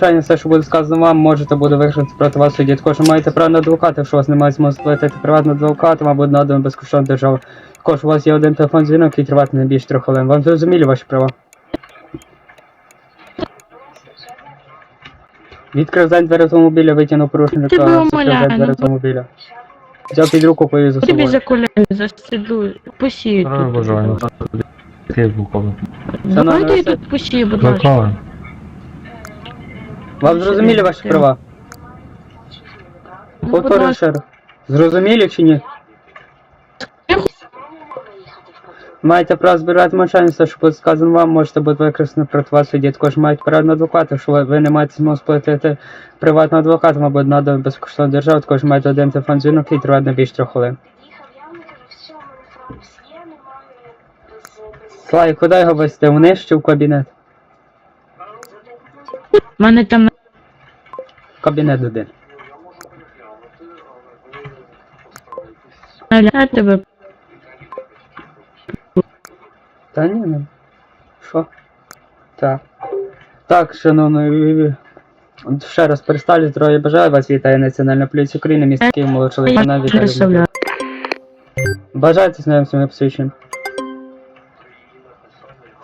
Звичайно, все, що буде сказано вам, можете буде виконати проти вас суді. Також ви маєте право на адвоката, якщо у вас немає змоги сплатити приватного адвоката, вам буде надано безкоштовно держава. Також у вас є один телефон дзвінок, який триватиме не більше трьох хвилин. Вам зрозумілі ваші права? Відкрив задню двері автомобіля, витягнув порушника, Тебе закрив умоляю, задню двері ну, автомобіля. Взяв під руку, повів за Тобі собою. за колени посію тут. бажаю. Який? Давайте я тут посію, будь ласка. Вам зрозумілі ваші права? Ну, Повторюю ще раз. Зрозумілі чи ні? Маєте право збирати все, що буде сказано вам, можете бути використано проти вас в суді. Також маєте право на адвоката, якщо ви, не маєте змогу сплатити приватного адвоката, або надо безкоштовно державу, також маєте один телефон дзвінок, який триває не більше трьох хвилин. Славі, куди його везти? Вниз чи в кабінет? У мене там Кабінет один. наля тебе. Та ні, не. Що? Так. Так, шановний. Ще раз пересталі здоров'я бажаю вас вітає Національна поліція України, місто Київ, молодший Я лейтенант не Віталій. з ним своїм посвідченням?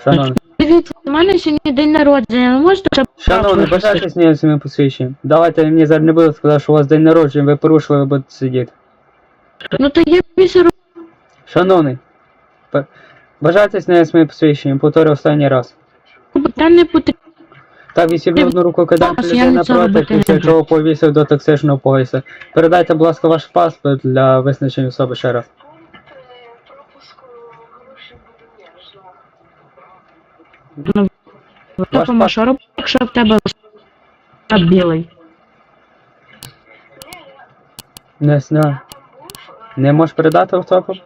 Шановний. Дивіться, у мене сьогодні день народження, ви можете ще Шановний, бажаєте з ним своїм посвідченням? Давайте мені зараз не буду сказати, що у вас день народження, ви порушили, ви будете сидіти. Ну то я більше роблю. Шановний. б- Бажаєте з ним своїм посвідченням? Повторю останній раз. Та не потрібно. Так, вісім одну руку кидаємо Пас, я людина нічого проти, робити не після буду. чого повісив до токсичного пояса. Передайте, будь ласка, ваш паспорт для визначення особи ще раз. Ну, Тому що робити, якщо в тебе білий. Не знаю. Не можеш передати автопом?